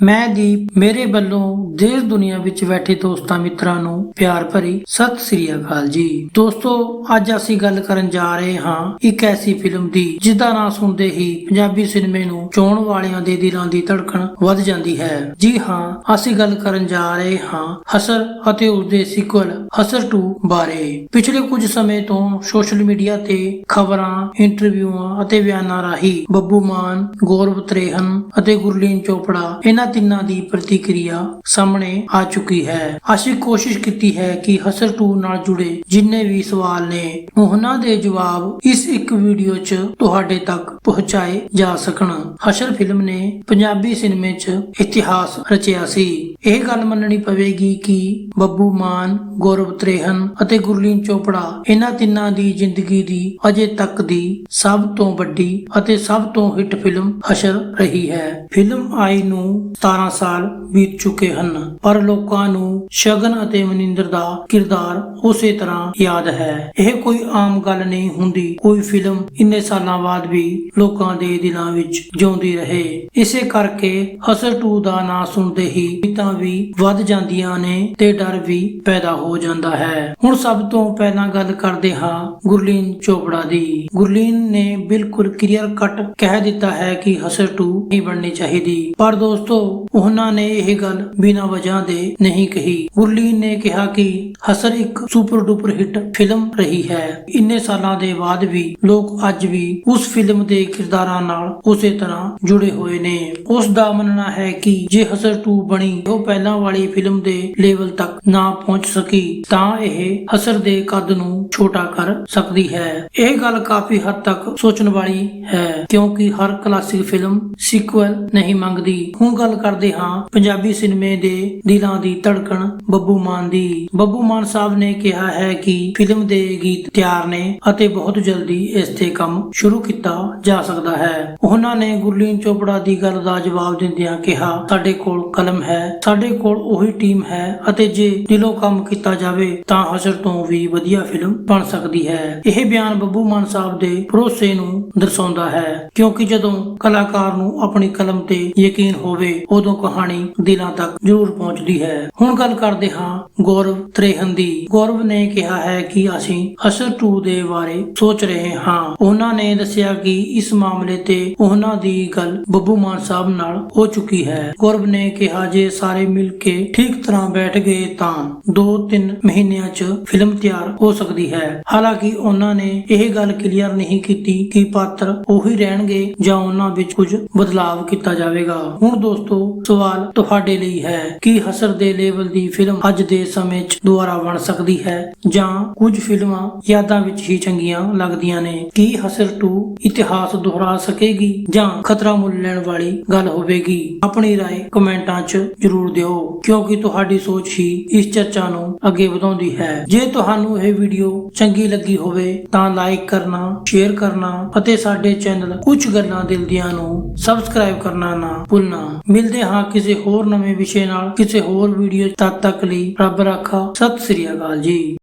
ਮੈਂ ਦੀਪ, ਮੇਰੇ ਵੱਲੋਂ ਦੇਸ਼ ਦੁਨੀਆ ਵਿੱਚ ਬੈਠੇ ਦੋਸਤਾਂ ਮਿੱਤਰਾਂ ਨੂੰ ਪਿਆਰ ਭਰੀ ਸਤਿ ਸ੍ਰੀ ਅਕਾਲ ਜੀ। ਦੋਸਤੋ, ਅੱਜ ਅਸੀਂ ਗੱਲ ਕਰਨ ਜਾ ਰਹੇ ਹਾਂ ਇੱਕ ਐਸੀ ਫਿਲਮ ਦੀ ਜਿਸ ਨਾਮ ਸੁਣਦੇ ਹੀ ਪੰਜਾਬੀ ਸਿਨੇਮੇ ਨੂੰ ਚਾਹਣ ਵਾਲਿਆਂ ਦੇ ਦਿਲਾਂ ਦੀ ਧੜਕਣ ਵੱਧ ਜਾਂਦੀ ਹੈ। ਜੀ ਹਾਂ, ਅਸੀਂ ਗੱਲ ਕਰਨ ਜਾ ਰਹੇ ਹਾਂ ਹਸਰ ਅਤੇ ਉਸ ਦੇ ਸੀਕਵਲ ਹਸਰ 2 ਬਾਰੇ। ਪਿਛਲੇ ਕੁਝ ਸਮੇਂ ਤੋਂ ਸੋਸ਼ਲ ਮੀਡੀਆ ਤੇ ਖਬਰਾਂ ਇੰਟਰਵਿਊਆਂ ਅਤੇ ਬਿਆਨਾਂ ਰਾਹੀਂ ਬੱਬੂ ਮਾਨ, ਗੌਰਵ ਤ੍ਰੇਹਨ ਅਤੇ ਗੁਰਲੀਨ ਚੋਪੜਾ, ਇਹਨਾਂ ਤਿੰਨਾਂ ਦੀ ਪ੍ਰਤੀਕਿਰਿਆ ਸਾਹਮਣੇ ਆ ਚੁੱਕੀ ਹੈ। ਅਸੀਂ ਕੋਸ਼ਿਸ਼ ਕੀਤੀ ਹੈ ਕਿ ਹਸਰ 2 ਨਾਲ ਜੁੜੇ ਜਿੰਨੇ ਵੀ ਸਵਾਲ ਨੇ, ਉਹਨਾਂ ਦੇ ਜਵਾਬ ਇਸ ਇੱਕ ਵੀਡੀਓ 'ਚ ਤੁਹਾਡੇ ਤੱਕ ਪਹੁੰਚਾਏ ਜਾ ਸਕਣ। ਹਸ਼ਰ ਫਿਲਮ ਨੇ ਪੰਜਾਬੀ ਸਿਨੇਮੇ 'ਚ ਇਤਿਹਾਸ ਰਚਿਆ ਸੀ। ਇਹ ਗੱਲ ਮੰਨਣੀ ਪਵੇਗੀ ਕਿ ਬੱਬੂ ਮਾਨ, ਗੌਰਵ ਤ੍ਰੇਹਨ ਅਤੇ ਗੁਰਲੀਨ ਚੋਪੜਾ ਇਹਨਾਂ ਤਿੰਨਾਂ ਦੀ ਜ਼ਿੰਦਗੀ ਦੀ ਅਜੇ ਤੱਕ ਦੀ ਸਭ ਤੋਂ ਵੱਡੀ ਅਤੇ ਸਭ ਤੋਂ ਹਿੱਟ ਫਿਲਮ ਅਸ਼ਰ ਰਹੀ ਹੈ। ਫਿਲਮ ਆਈ ਨੂੰ 17 ਸਾਲ ਬੀਤ ਚੁੱਕੇ ਹਨ। ਪਰ ਲੋਕਾਂ ਨੂੰ ਸ਼ਗਨ ਅਤੇ ਮਨਿੰਦਰ ਦਾ ਕਿਰਦਾਰ ਉਸੇ ਤਰ੍ਹਾਂ ਯਾਦ ਹੈ। ਇਹ ਕੋਈ ਆਮ ਗੱਲ ਨਹੀਂ ਹੁੰਦੀ। ਕੋਈ ਫਿਲਮ ਇੰਨੇ ਸਾਲਾਂ ਬਾਅਦ ਵੀ ਲੋਕਾਂ ਦੇ ਦਿਲਾਂ ਵਿੱਚ ਜਿਉਂਦੀ ਰਹੇ। ਇਸੇ ਕਰਕੇ ਹਸਰ 2 ਦਾ ਨਾਂ ਸੁਣਦੇ ਹੀ ਤਾਂ ਵੀ ਵੱਧ ਜਾਂਦੀਆਂ ਨੇ ਤੇ ਡਰ ਵੀ ਪੈਦਾ ਹੋ ਜਾਂਦਾ ਹੈ। ਹੁਣ ਸਭ ਤੋਂ ਪਹਿਲਾਂ ਗੱਲ ਕਰਦੇ ਹਾਂ ਗੁਰਲੀਨ ਚੋਪੜਾ ਦੀ। ਗੁਰਲੀਨ ਨੇ ਬਿਲਕੁਲ ਕਲੀਅਰ ਕੱਟ ਕਹਿ ਦਿੱਤਾ ਹੈ ਕਿ ਹਸਰ 2 ਨਹੀਂ ਬਣਨੀ ਚਾਹੀਦੀ। ਪਰ ਦੋਸਤੋ ਉਹਨਾਂ ਨੇ ਇਹ ਗੱਲ ਬਿਨਾਂ ਵਜ੍ਹਾ ਦੇ ਨਹੀਂ ਕਹੀ। ਗੁਰਲੀਨ ਨੇ ਕਿਹਾ ਕਿ ਹਸਰ ਇੱਕ ਸੁਪਰ ਡੁਪਰ ਹਿੱਟ ਫਿਲਮ ਰਹੀ ਹੈ। ਇੰਨੇ ਸਾਲਾਂ ਦੇ ਬਾਅਦ ਵੀ ਲੋਕ ਅੱਜ ਵੀ ਉਸ ਫਿਲਮ ਦੇ ਕਿਰਦਾਰਾਂ ਨਾਲ ਉਸੇ ਤਰ੍ਹਾਂ ਜੁੜੇ ਹੋਏ ਨੇ। ਉਸ ਦਾ ਮੰਨਣਾ ਹੈ ਕਿ ਜੇ ਹਸਰ 2 ਬਣੀ, ਉਹ ਪਹਿਲਾਂ ਵਾਲੀ ਫਿਲਮ ਦੇ ਲੈਵਲ ਤੱਕ ਨਾ ਪਹੁੰਚ ਸਕੀ, ਤਾਂ ਇਹ ਹਸਰ ਦੇ ਕੱਦ ਨੂੰ ਛੋਟਾ ਕਰ ਸਕਦੀ ਹੈ। ਇਹ ਗੱਲ ਕਾਫੀ ਹੱਦ ਤੱਕ ਸੋਚਣ ਵਾਲੀ ਹੈ, ਕਿਉਂਕਿ ਹਰ ਕਲਾਸਿਕ ਫਿਲਮ ਸੀਕਵਲ ਨਹੀਂ ਮੰਗਦੀ। ਹੁਣ ਗੱਲ ਕਰਦੇ ਹਾਂ। ਪੰਜਾਬੀ ਸਿਨੇਮੇ ਦੇ ਦਿਲਾਂ ਦੀ ਧੜਕਣ ਬੱਬੂ ਮਾਨ ਦੀ। ਬੱਬੂ ਮਾਨ ਸਾਹਿਬ ਨੇ ਕਿਹਾ ਹੈ ਕਿ ਫਿਲਮ ਦੇ ਗੀਤ ਤਿਆਰ ਨੇ ਅਤੇ ਬਹੁਤ ਜਲਦੀ ਇਸ ਤੇ ਕੰਮ ਸ਼ੁਰੂ ਕੀਤਾ ਜਾ ਸਕਦਾ ਹੈ। ਉਹਨਾਂ ਨੇ ਗੁਰਲੀਨ ਚੋਪੜਾ ਦੀ ਗੱਲ ਦਾ ਜਵਾਬ ਦਿੰਦਿਆਂ ਕਿਹਾ, ਸਾਡੇ ਕੋਲ ਕਲਮ ਹੈ, ਸਾਡੇ ਕੋਲ ਉਹੀ ਟੀਮ ਹੈ ਅਤੇ ਜੇ ਦਿਲੋਂ ਕੰਮ ਕੀਤਾ ਜਾਵੇ ਤਾਂ ਹਸਰ ਤੋਂ ਵੀ ਵਧੀਆ ਫਿਲਮ ਬਣ ਸਕਦੀ ਹੈ। ਇਹ ਬਿਆਨ ਬੱਬੂ ਮਾਨ ਸਾਹਿਬ ਦੇ ਭਰੋਸੇ ਨੂੰ ਦਰਸਾਉਂਦਾ ਹੈ, ਕਿਉਂਕਿ ਜਦੋਂ ਕਲਾਕਾਰ ਨੂੰ ਆਪਣੀ ਕਲਮ ਤੇ ਯਕੀਨ ਹੋਵੇ ਉਦੋਂ ਕਹਾਣੀ ਦਿਲਾਂ ਤੱਕ ਜ਼ਰੂਰ ਪਹੁੰਚਦੀ ਹੈ। ਹੁਣ ਗੱਲ ਕਰਦੇ ਹਾਂ ਗੌਰਵ ਤ੍ਰੇਹਨ ਦੀ। ਗੌਰਵ ਨੇ ਕਿਹਾ ਹੈ ਕਿ ਅਸੀਂ ਹਸਰ 2 ਦੇ ਬਾਰੇ ਸੋਚ ਰਹੇ ਹਾਂ। ਉਹਨਾਂ ਨੇ ਦੱਸਿਆ ਕਿ ਇਸ ਮਾਮਲੇ ਤੇ ਉਹਨਾਂ ਦੀ ਗੱਲ ਬੱਬੂ ਮਾਨ ਸਾਹਿਬ ਨਾਲ ਹੋ ਚੁੱਕੀ ਹੈ। ਗੌਰਵ ਨੇ ਕਿਹਾ, ਜੇ ਸਾਰੇ ਮਿਲ ਕੇ ਠੀਕ ਤਰ੍ਹਾਂ ਬੈਠ ਗਏ ਤਾਂ 2-3 ਮਹੀਨਿਆਂ 'ਚ ਫਿਲਮ ਤਿਆਰ ਹੋ ਸਕਦੀ ਹੈ। ਹਾਲਾਂਕਿ ਉਹਨਾਂ ਨੇ ਇਹ ਗੱਲ ਕਲੀਅਰ ਨਹੀਂ ਕੀਤੀ ਕਿ ਪਾਤਰ ਉਹੀ ਰਹਿਣਗੇ ਜਾਂ ਉਹਨਾਂ ਵਿੱਚ ਕੁਝ ਬਦਲਾਵ ਕੀਤਾ ਜਾਵੇਗਾ। ਹੁਣ ਦੋਸਤੋ ਸਵਾਲ ਤੁਹਾਡੇ ਲਈ ਹੈ ਕਿ ਹਸਰ ਦੇ ਲੈਵਲ ਦੀ ਫਿਲਮ ਅੱਜ ਦੇ ਸਮੇਂ 'ਚ ਦੁਬਾਰਾ ਬਣ ਸਕਦੀ ਹੈ ਜਾਂ ਕੁਝ ਫਿਲਮਾਂ ਯਾਦਾਂ ਵਿੱਚ ਹੀ ਚੰਗੀਆਂ ਲੱਗਦੀਆਂ ਨੇ ਕੀ ਹਸਰ 2 ਇਤਿਹਾਸ ਦੁਹਰਾ ਸਕੇਗੀ ਜਾਂ ਖਤਰਾ ਮੁੱਲ ਲੈਣ ਵਾਲੀ ਗੱਲ ਹੋਵੇਗੀ ਆਪਣੀ رائے ਕਮੈਂਟਾਂ 'ਚ ਜਰੂਰ ਦਿਓ ਕਿਉਂਕਿ ਤੁਹਾਡੀ ਸੋਚ ਹੀ ਇਸ ਚਰਚਾ ਨੂੰ ਅੱਗੇ ਵਧਾਉਂਦੀ ਹੈ ਜੇ ਤੁਹਾਨੂੰ ਇਹ ਵੀਡੀਓ ਚੰਗੀ ਲੱਗੀ ਹੋਵੇ ਤਾਂ ਲਾਈਕ ਕਰਨਾ ਸ਼ੇਅਰ ਕਰਨਾ ਅਤੇ ਸਾਡੇ ਚੈਨਲ ਕੁਝ ਗੱਲਾਂ ਦਿਲ ਦੀਆਂ ਨੂੰ ਸਬਸਕ੍ਰਾਈਬ ਕਰਨਾ ਨਾ ਭੁੱਲਣਾ ਮਿਲਦੇ ਹਾਂ ਕਿਸੇ ਹੋਰ ਨਵੇਂ ਵਿਸ਼ੇ ਨਾਲ, ਕਿਸੇ ਹੋਰ ਵੀਡੀਓ ਤਦ ਤੱਕ ਲਈ ਰੱਬ ਰਾਖਾ। ਸਤਿ ਸ੍ਰੀ ਅਕਾਲ ਜੀ।